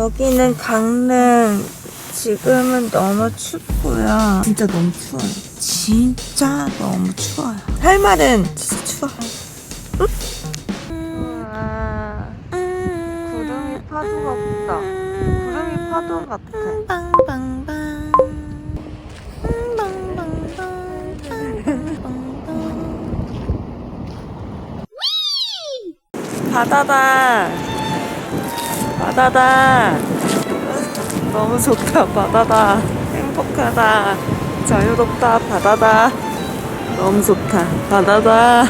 여기는 강릉. 지금은 너무 춥고요. 진짜 너무 추워요. 진짜 너무 추워요. 할 말은 진짜 추워요. 구름이 파도 같다. 구름이 파도 같아. 빵빵빵. 바다다. 바다다. 너무 좋다. 바다다. 행복하다. 자유롭다. 바다다. 너무 좋다. 바다다.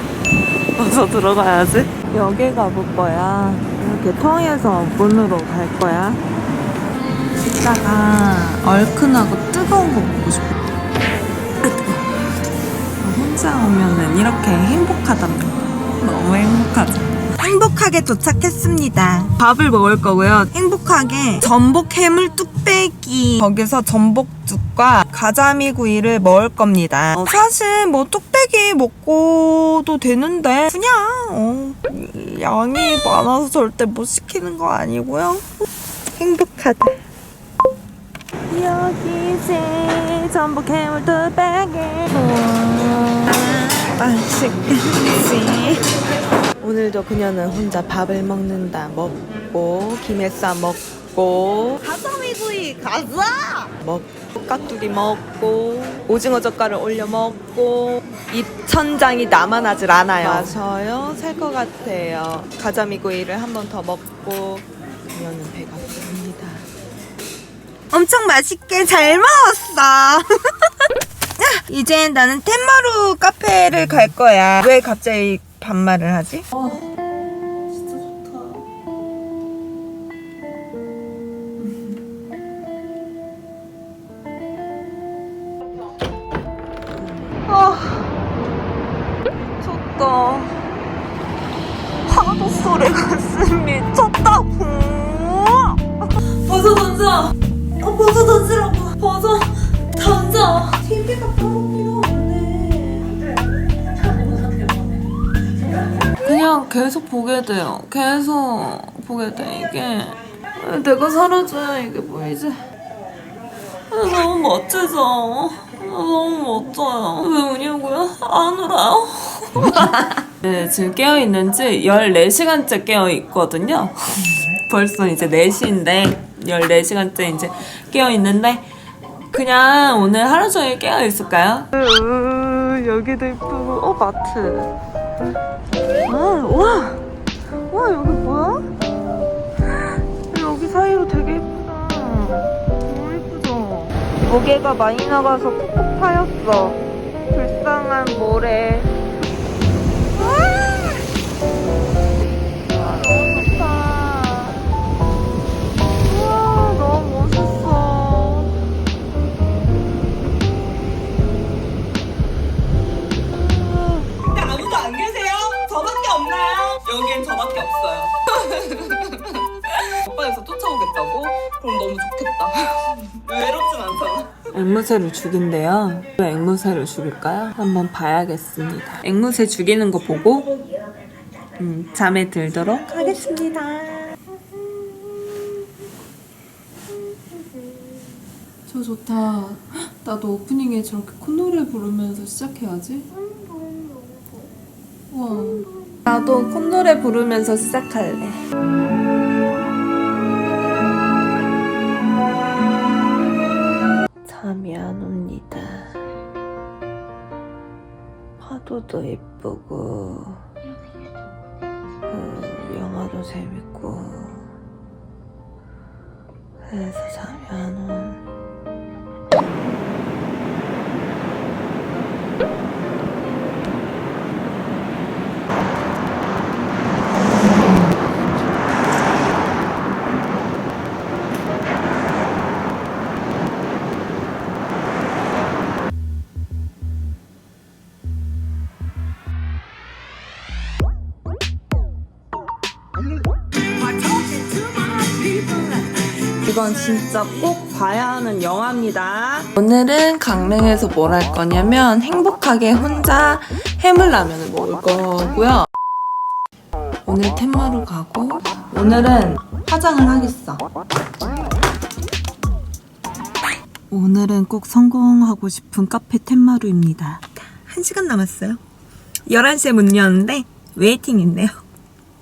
어서 들어가야지. 여기 가볼 거야. 이렇게 통해서 문으로 갈 거야. 이따가 얼큰하고 뜨거운 거 먹고 싶어. 혼자 오면은 이렇게 행복하답니다. 너무 행복하죠. 행복하게 도착했습니다. 밥을 먹을 거고요. 행복하게 전복 해물 뚝배기 거기서 전복죽과 가자미 구이를 먹을 겁니다. 어, 사실 뭐 뚝배기 먹고도 되는데 그냥 어, 양이 많아서 절대 못 시키는 거 아니고요. 행복하다. 여기지 전복 해물 뚝배기 맛있겠지. 오늘도 그녀는 혼자 밥을 먹는다. 먹고 김에 싸 먹고. 가자미구이. 가자! 먹고 깍두기 먹고 오징어 젓갈을 올려 먹고. 입 천장이 남아나질 않아요. 맞아요. 살 것 같아요. 가자미구이를 한 번 더 먹고. 그녀는 배가 부릅니다. 엄청 맛있게 잘 먹었어. 이제 나는 텐마루 카페를 갈 거야. 왜 갑자기 반말을 하지? 어, 진짜 좋다. 아, 미쳤다. 파도 소리가 숨 미쳤 그냥 계속 보게 돼요. 계속 보게 돼, 이게. 내가 사라져야 이게 보이지? 너무 멋지죠? 너무 멋져요. 왜 우냐고요? 안 울어요? 네, 지금 깨어있는 지 14시간째 깨어있거든요. 벌써 이제 4시인데, 14시간째 이제 깨어있는데, 그냥 오늘 하루 종일 깨어있을까요? 여기도 이쁘고, 어, 마트. 아, 와! 와, 여기 뭐야? 여기 사이로 되게 예쁘다. 너무 예쁘죠? 무게가 많이 나가서 푹푹 파였어. 불쌍한 모래. 쫓아오겠다고? 그럼 너무 좋겠다. 외롭진 않잖아. 앵무새를 죽인대요. 왜 앵무새를 죽일까요? 한번 봐야겠습니다. 앵무새 죽이는 거 보고 음, 잠에 들도록 하겠습니다. 저 좋다. 나도 오프닝에 저렇게 콧노래 부르면서 시작해야지. 와. 나도 콧노래 부르면서 시작할래. 파도도 예쁘고, 음, 영화도 재밌고, 그래서 잠이 안 온. 이건 진짜 꼭 봐야 하는 영화입니다. 오늘은 강릉에서 뭘 할 거냐면 행복하게 혼자 해물라면을 먹을 거고요. 오늘 텐마루 가고 오늘은 화장을 하겠어. 오늘은 꼭 성공하고 싶은 카페 텐마루입니다. 1시간 남았어요. 11시에 문 여는데 웨이팅 있네요.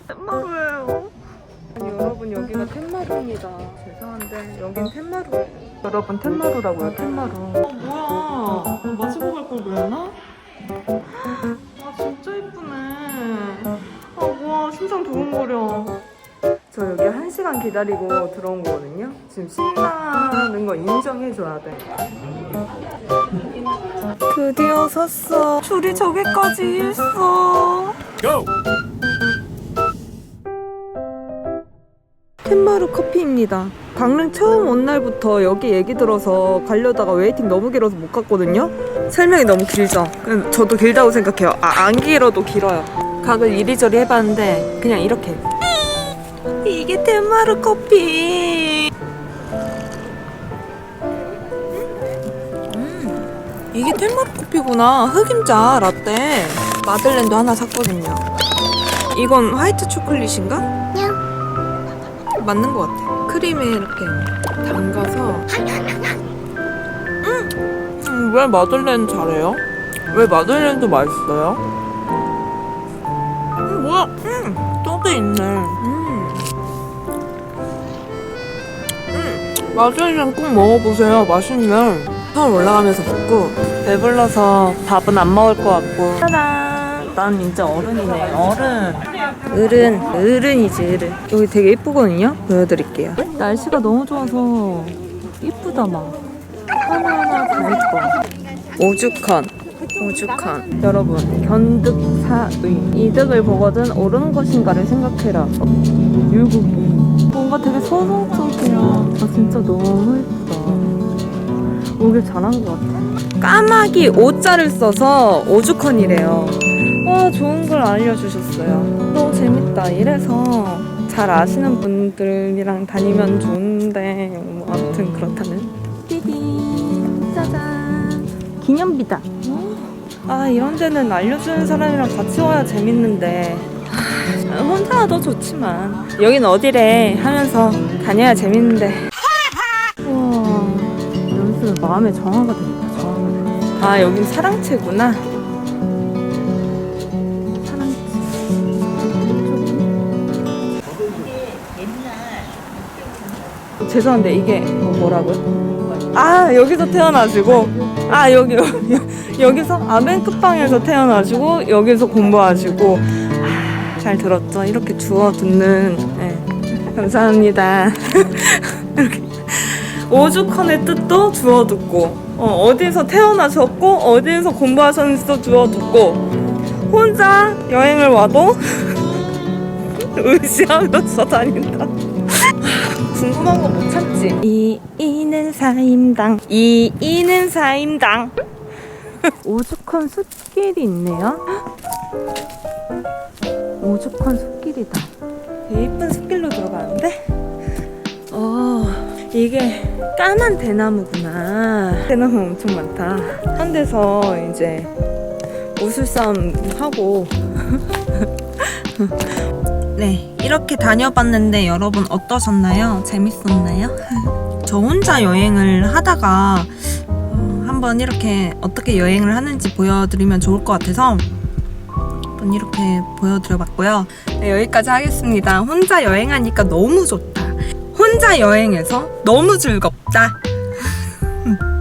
텐마루예요. 아니 여러분 여기가 텐마루입니다. 죄송한데 여긴 텐마루. 여러분 텐마루라고요 텐마루. 어 뭐야? 어, 마시고 갈 걸 그랬나? 아 진짜 이쁘네. 아 뭐야 심장 두근거려. 저 여기 한 시간 기다리고 들어온 거거든요. 지금 신나는 거 인정해줘야 돼. 드디어 샀어. 줄이 저기까지 있어. 텐마루 커피입니다. 강릉 처음 온 날부터 여기 얘기 들어서 가려다가 웨이팅 너무 길어서 못 갔거든요. 설명이 너무 길죠. 저도 길다고 생각해요. 아, 안 길어도 길어요. 각을 이리저리 해봤는데 그냥 이렇게. 이게 텐마루 커피. 음, 이게 텐마루 커피구나. 흑임자 라떼. 마들렌도 하나 샀거든요. 이건 화이트 초콜릿인가? 맞는 것 같아. 크림에 이렇게 담가서. 음, 왜 마들렌 잘해요? 왜 마들렌도 맛있어요? 음, 뭐야? 음, 떡이 있네. 음. 음, 마들렌 꼭 먹어보세요. 맛있네. 처음 올라가면서 먹고 배불러서 밥은 안 먹을 것 같고. 짜잔! 난 진짜 어른이네. 어른. 어른, 어른이지, 어른. 여기 되게 예쁘거든요? 보여드릴게요. 날씨가 너무 좋아서 이쁘다, 막. 하나하나 다 예뻐. 오죽헌. 오죽헌. 여러분, 견득사의. 이득을 보거든 옳은 것인가를 생각해라. 어, 율곡이. 뭔가 되게 서정적이야. 아, 진짜 너무 예쁘다. 오길 잘한 것 같아. 까마귀 오자를 써서 오죽헌이래요. 와 좋은 걸 알려주셨어요. 너무 재밌다. 이래서 잘 아시는 분들이랑 다니면 좋은데 뭐 아무튼 그렇다는. 띠디 짜잔 기념비다. 아 이런 데는 알려주는 사람이랑 같이 와야 재밌는데 아, 혼자 와도 좋지만 여긴 어디래 하면서 다녀야 재밌는데. 우와 연습 마음의 정화가 되겠다. 정화가 돼. 아 여긴 사랑채구나. 죄송한데 이게 뭐- 뭐라고요? 아 여기서 태어나시고 아 여기 여기 여기서 아멘 끝방에서 태어나시고 여기서 공부하시고 아, 잘 들었죠? 이렇게 주워 듣는 네. 감사합니다. 오죽헌의 뜻도 주워 듣고 어, 어디서 태어나셨고 어디에서 공부하셨는지도 주워 듣고 혼자 여행을 와도 의지하면서 다닌다. 궁금한 거못 참지. 이 이는 사임당. 이 이는 사임당. 오죽헌 숲길이 있네요. 오죽헌 숲길이다. 되게 이쁜 숲길로 들어가는데? 어, 이게 까만 대나무구나. 대나무 엄청 많다. 한 데서 이제 무술싸움 하고 네, 이렇게 다녀봤는데 여러분 어떠셨나요? 재밌었나요? 저 혼자 여행을 하다가 어, 한번 이렇게 어떻게 여행을 하는지 보여드리면 좋을 것 같아서 한번 이렇게 보여드려봤고요. 네, 여기까지 하겠습니다. 혼자 여행하니까 너무 좋다. 혼자 여행해서 너무 즐겁다.